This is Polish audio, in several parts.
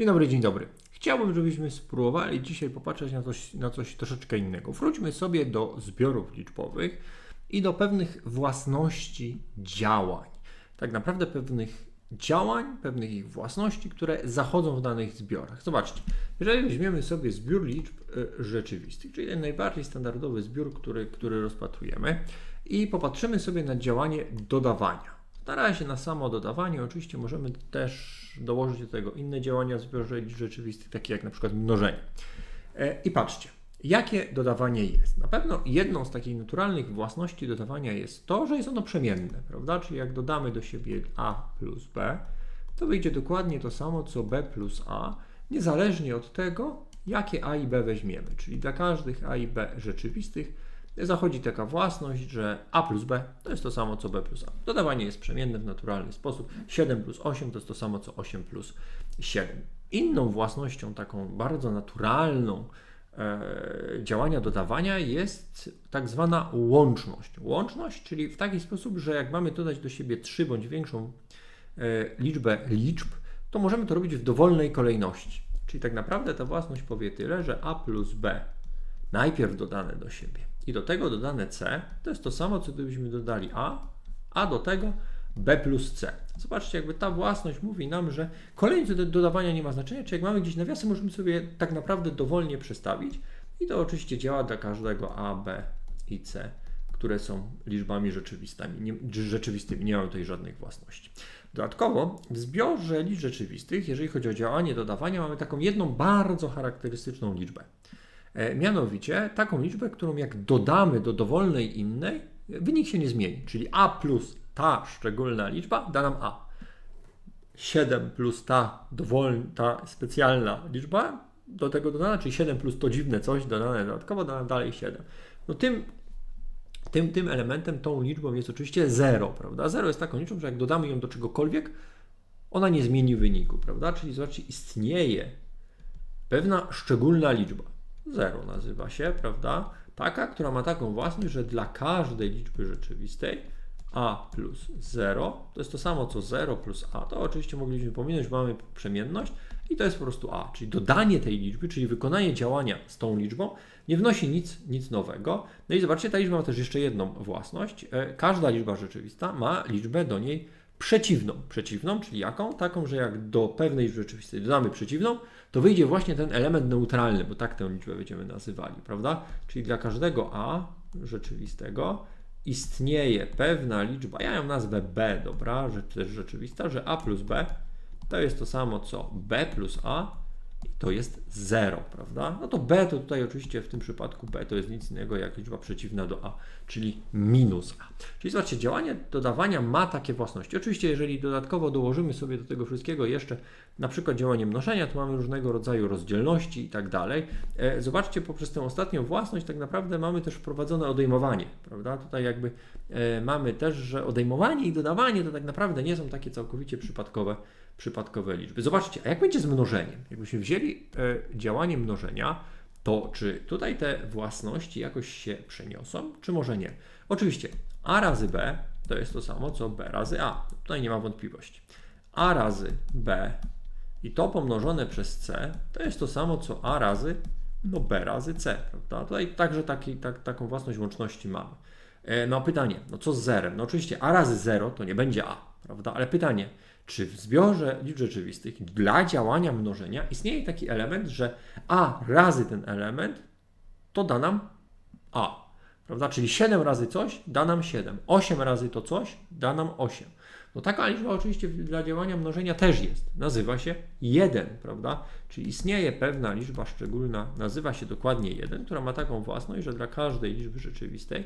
Dzień dobry, dzień dobry. Chciałbym, żebyśmy spróbowali dzisiaj popatrzeć na coś, na coś troszeczkę innego. Wróćmy sobie do zbiorów liczbowych i do pewnych własności działań. Tak naprawdę pewnych działań, pewnych ich własności, które zachodzą w danych zbiorach. Zobaczcie, jeżeli weźmiemy sobie zbiór liczb y, rzeczywistych, czyli ten najbardziej standardowy zbiór, który, który rozpatrujemy, i popatrzymy sobie na działanie dodawania. Na razie na samo dodawanie, oczywiście możemy też dołożyć do tego inne działania zbiorze rzeczywistych, takie jak na przykład mnożenie. E, I patrzcie, jakie dodawanie jest. Na pewno jedną z takich naturalnych własności dodawania jest to, że jest ono przemienne, prawda? Czyli jak dodamy do siebie a plus b, to wyjdzie dokładnie to samo co b plus a, niezależnie od tego, jakie a i b weźmiemy. Czyli dla każdych a i b rzeczywistych zachodzi taka własność, że a plus b to jest to samo co b plus a. Dodawanie jest przemienne w naturalny sposób. 7 plus 8 to jest to samo co 8 plus 7. Inną własnością, taką bardzo naturalną e, działania dodawania jest tak zwana łączność. Łączność, czyli w taki sposób, że jak mamy dodać do siebie 3 bądź większą e, liczbę liczb, to możemy to robić w dowolnej kolejności. Czyli tak naprawdę ta własność powie tyle, że a plus b najpierw dodane do siebie i do tego dodane c, to jest to samo, co gdybyśmy dodali a, a do tego b plus c. Zobaczcie, jakby ta własność mówi nam, że kolejność do dodawania nie ma znaczenia, czy jak mamy gdzieś nawiasy, możemy sobie tak naprawdę dowolnie przestawić i to oczywiście działa dla każdego a, b i c, które są liczbami rzeczywistymi. Nie, rzeczywistymi. nie mają tutaj żadnych własności. Dodatkowo w zbiorze liczb rzeczywistych, jeżeli chodzi o działanie dodawania, mamy taką jedną bardzo charakterystyczną liczbę. E, mianowicie taką liczbę, którą jak dodamy do dowolnej innej, wynik się nie zmieni. Czyli a plus ta szczególna liczba da nam a. 7 plus ta dowolna, ta specjalna liczba do tego dodana, czyli 7 plus to dziwne coś dodane dodatkowo, da nam dalej 7. No tym, tym, tym elementem, tą liczbą jest oczywiście 0, prawda? 0 jest taką liczbą, że jak dodamy ją do czegokolwiek, ona nie zmieni wyniku, prawda? Czyli zobaczcie, istnieje pewna szczególna liczba. 0 nazywa się, prawda? Taka, która ma taką własność, że dla każdej liczby rzeczywistej a plus 0 to jest to samo co 0 plus a. To oczywiście mogliśmy pominąć, bo mamy przemienność i to jest po prostu a, czyli dodanie tej liczby, czyli wykonanie działania z tą liczbą nie wnosi nic, nic nowego. No i zobaczcie, ta liczba ma też jeszcze jedną własność. E, każda liczba rzeczywista ma liczbę do niej przeciwną. Przeciwną, czyli jaką? Taką, że jak do pewnej rzeczywistej dodamy przeciwną, to wyjdzie właśnie ten element neutralny, bo tak tę liczbę będziemy nazywali, prawda? Czyli dla każdego a rzeczywistego istnieje pewna liczba, ja ją nazwę b, dobra, że też rzeczywista, że a plus b to jest to samo co b plus a to jest 0, prawda? No to b to tutaj oczywiście w tym przypadku b to jest nic innego jak liczba przeciwna do a, czyli minus a. Czyli zobaczcie, działanie dodawania ma takie własności. Oczywiście jeżeli dodatkowo dołożymy sobie do tego wszystkiego jeszcze na przykład działanie mnożenia, to mamy różnego rodzaju rozdzielności i tak dalej. E, zobaczcie, poprzez tę ostatnią własność tak naprawdę mamy też wprowadzone odejmowanie, prawda? Tutaj jakby e, mamy też, że odejmowanie i dodawanie to tak naprawdę nie są takie całkowicie przypadkowe przypadkowe liczby. Zobaczcie, a jak będzie z mnożeniem? Jakbyśmy wzięli e, działanie mnożenia, to czy tutaj te własności jakoś się przeniosą, czy może nie? Oczywiście a razy b to jest to samo co b razy a. Tutaj nie ma wątpliwości. a razy b i to pomnożone przez c to jest to samo co a razy no b razy c, prawda? Tutaj także taki, tak, taką własność łączności mamy. E, no pytanie, no co z zerem? No oczywiście a razy 0 to nie będzie a, prawda? Ale pytanie, czy w zbiorze liczb rzeczywistych dla działania mnożenia istnieje taki element, że a razy ten element to da nam a. Prawda? Czyli 7 razy coś da nam 7. 8 razy to coś da nam 8. No taka liczba oczywiście dla działania mnożenia też jest. Nazywa się 1, prawda? Czyli istnieje pewna liczba szczególna, nazywa się dokładnie 1, która ma taką własność, że dla każdej liczby rzeczywistej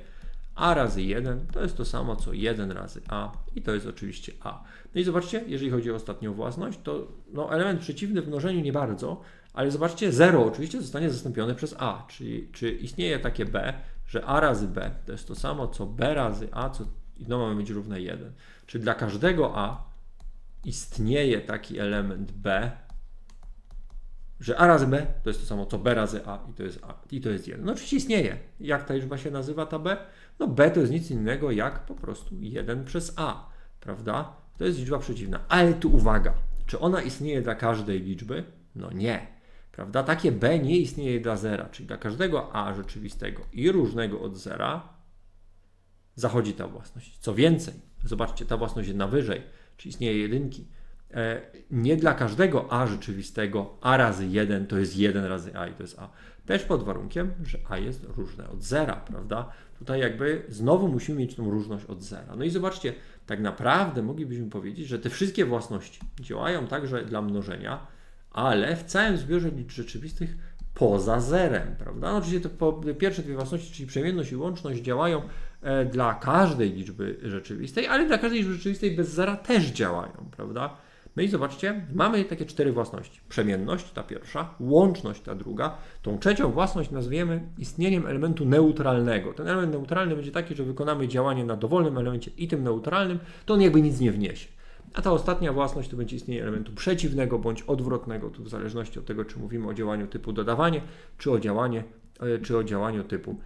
a razy 1 to jest to samo co 1 razy a i to jest oczywiście a. No i zobaczcie, jeżeli chodzi o ostatnią własność, to no, element przeciwny w mnożeniu nie bardzo, ale zobaczcie, 0 oczywiście zostanie zastąpione przez a, czyli czy istnieje takie b, że a razy b to jest to samo co b razy a, co no mamy być równe 1. Czy dla każdego a istnieje taki element b, że a razy b to jest to samo co b razy a i to jest a i to jest 1. No oczywiście istnieje. Jak ta liczba się nazywa ta b? No b to jest nic innego jak po prostu 1 przez a, prawda? To jest liczba przeciwna. Ale tu uwaga, czy ona istnieje dla każdej liczby? No nie. Prawda? Takie b nie istnieje dla zera, czyli dla każdego a rzeczywistego i różnego od zera zachodzi ta własność. Co więcej, zobaczcie, ta własność jest na wyżej, czy istnieje jedynki. E, nie dla każdego a rzeczywistego a razy 1 to jest 1 razy a i to jest a. Też pod warunkiem, że a jest różne od zera, prawda? Tutaj jakby znowu musimy mieć tą różność od zera. No i zobaczcie, tak naprawdę moglibyśmy powiedzieć, że te wszystkie własności działają także dla mnożenia, ale w całym zbiorze liczb rzeczywistych poza zerem, prawda? No oczywiście te pierwsze dwie własności, czyli przemienność i łączność działają e, dla każdej liczby rzeczywistej, ale dla każdej liczby rzeczywistej bez zera też działają, prawda? No i zobaczcie, mamy takie cztery własności. Przemienność, ta pierwsza, łączność, ta druga. Tą trzecią własność nazwiemy istnieniem elementu neutralnego. Ten element neutralny będzie taki, że wykonamy działanie na dowolnym elemencie i tym neutralnym, to on jakby nic nie wniesie. A ta ostatnia własność to będzie istnienie elementu przeciwnego bądź odwrotnego, tu w zależności od tego, czy mówimy o działaniu typu dodawanie, czy o, działanie, e, czy o działaniu typu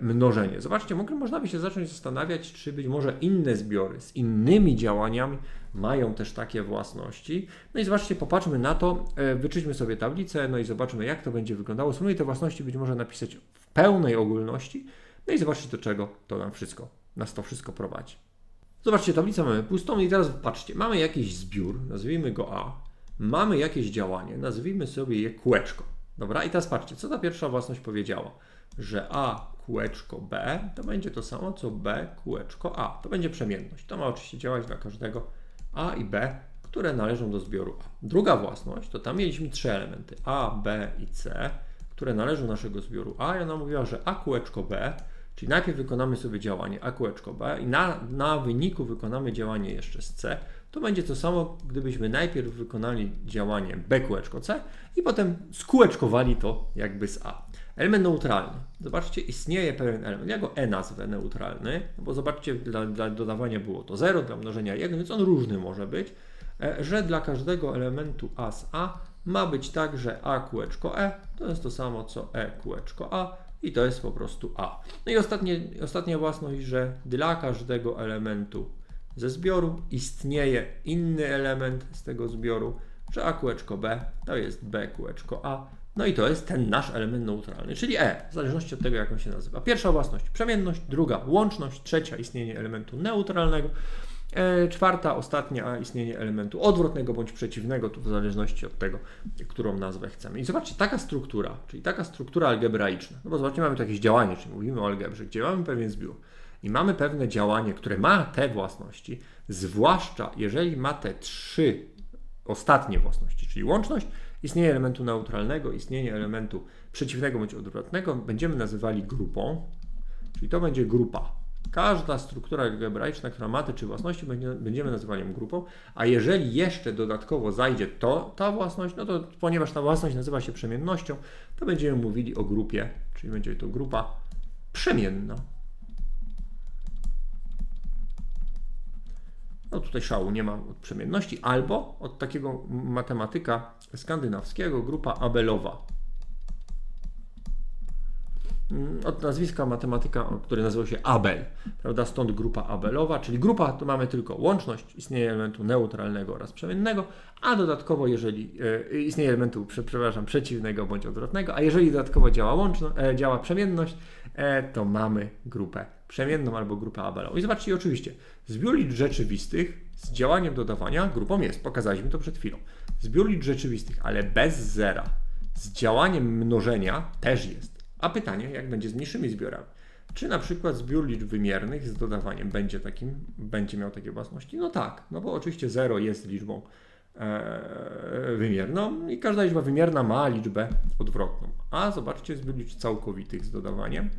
mnożenie. Zobaczcie, można by się zacząć zastanawiać, czy być może inne zbiory z innymi działaniami mają też takie własności. No i zobaczcie, popatrzmy na to, e, wyczyćmy sobie tablicę, no i zobaczmy, jak to będzie wyglądało. Spróbujmy te własności być może napisać w pełnej ogólności, no i zobaczcie, do czego to nam wszystko, nas to wszystko prowadzi. Zobaczcie, tablicę mamy pustą i teraz patrzcie, mamy jakiś zbiór, nazwijmy go A, mamy jakieś działanie, nazwijmy sobie je kółeczko. Dobra, i teraz patrzcie, co ta pierwsza własność powiedziała? Że A kółeczko B to będzie to samo, co B kółeczko A. To będzie przemienność. To ma oczywiście działać dla każdego A i B, które należą do zbioru A. Druga własność, to tam mieliśmy trzy elementy A, B i C, które należą do naszego zbioru A i ona mówiła, że A kółeczko B Czyli najpierw wykonamy sobie działanie A kółeczko B i na, na wyniku wykonamy działanie jeszcze z C. To będzie to samo, gdybyśmy najpierw wykonali działanie B kółeczko C i potem skółeczkowali to jakby z A. Element neutralny. Zobaczcie, istnieje pewien element. Ja go E nazwę neutralny, bo zobaczcie, dla, dla dodawania było to 0, dla mnożenia 1, więc on różny może być, e, że dla każdego elementu A z A ma być tak, że A kółeczko E to jest to samo co E kółeczko A i to jest po prostu A. No i ostatnie, ostatnia własność, że dla każdego elementu ze zbioru istnieje inny element z tego zbioru, że A kółeczko B to jest B kółeczko A, no i to jest ten nasz element neutralny, czyli E, w zależności od tego, jak on się nazywa. Pierwsza własność przemienność, druga łączność, trzecia istnienie elementu neutralnego, czwarta, ostatnia, istnienie elementu odwrotnego bądź przeciwnego, tu w zależności od tego, którą nazwę chcemy. I zobaczcie, taka struktura, czyli taka struktura algebraiczna, no bo zobaczcie, mamy tu jakieś działanie, czyli mówimy o algebrze, gdzie mamy pewien zbiór. I mamy pewne działanie, które ma te własności, zwłaszcza jeżeli ma te trzy ostatnie własności, czyli łączność, istnienie elementu neutralnego, istnienie elementu przeciwnego bądź odwrotnego, będziemy nazywali grupą, czyli to będzie grupa Każda struktura algebraiczna, która ma te trzy własności, będziemy nazywali ją grupą, a jeżeli jeszcze dodatkowo zajdzie to, ta własność, no to ponieważ ta własność nazywa się przemiennością, to będziemy mówili o grupie, czyli będzie to grupa przemienna. No tutaj szału nie ma od przemienności, albo od takiego matematyka skandynawskiego, grupa Abelowa. Mm, od nazwiska matematyka, który nazywał się Abel, prawda? Stąd grupa Abelowa, czyli grupa to mamy tylko łączność, istnieje elementu neutralnego oraz przemiennego, a dodatkowo jeżeli e, istnieje elementu, przepraszam, przeciwnego bądź odwrotnego, a jeżeli dodatkowo działa, łączno, e, działa przemienność, e, to mamy grupę przemienną albo grupę Abelową. I zobaczcie, oczywiście, zbiór liczb rzeczywistych z działaniem dodawania grupą jest, pokazaliśmy to przed chwilą. Zbiór liczb rzeczywistych, ale bez zera, z działaniem mnożenia też jest. A pytanie, jak będzie z mniejszymi zbiorami? Czy na przykład zbiór liczb wymiernych z dodawaniem będzie takim, będzie miał takie własności? No tak, no bo oczywiście 0 jest liczbą e, wymierną i każda liczba wymierna ma liczbę odwrotną. A zobaczcie, zbiór liczb całkowitych z dodawaniem,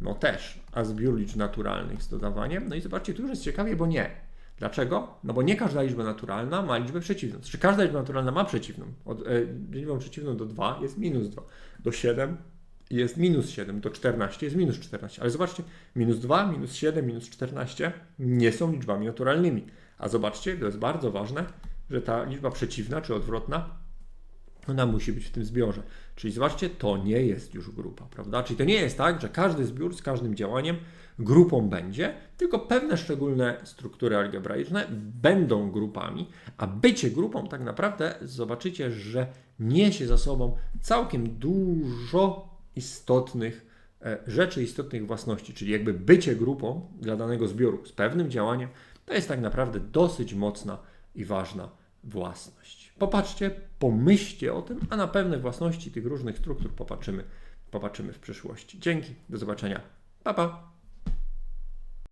no też, a zbiór liczb naturalnych z dodawaniem, no i zobaczcie, tu już jest ciekawie, bo nie. Dlaczego? No bo nie każda liczba naturalna ma liczbę przeciwną. Czy każda liczba naturalna ma przeciwną? Od, e, liczbą przeciwną do 2 jest minus 2, do 7 jest minus 7, to 14 jest minus 14. Ale zobaczcie, minus 2, minus 7, minus 14 nie są liczbami naturalnymi. A zobaczcie, to jest bardzo ważne, że ta liczba przeciwna czy odwrotna ona musi być w tym zbiorze. Czyli zobaczcie, to nie jest już grupa, prawda? Czyli to nie jest tak, że każdy zbiór z każdym działaniem grupą będzie, tylko pewne szczególne struktury algebraiczne będą grupami, a bycie grupą tak naprawdę zobaczycie, że niesie za sobą całkiem dużo istotnych e, rzeczy, istotnych własności, czyli jakby bycie grupą dla danego zbioru z pewnym działaniem, to jest tak naprawdę dosyć mocna i ważna własność. Popatrzcie, pomyślcie o tym, a na pewne własności tych różnych struktur popatrzymy, popatrzymy w przyszłości. Dzięki, do zobaczenia. Pa, pa.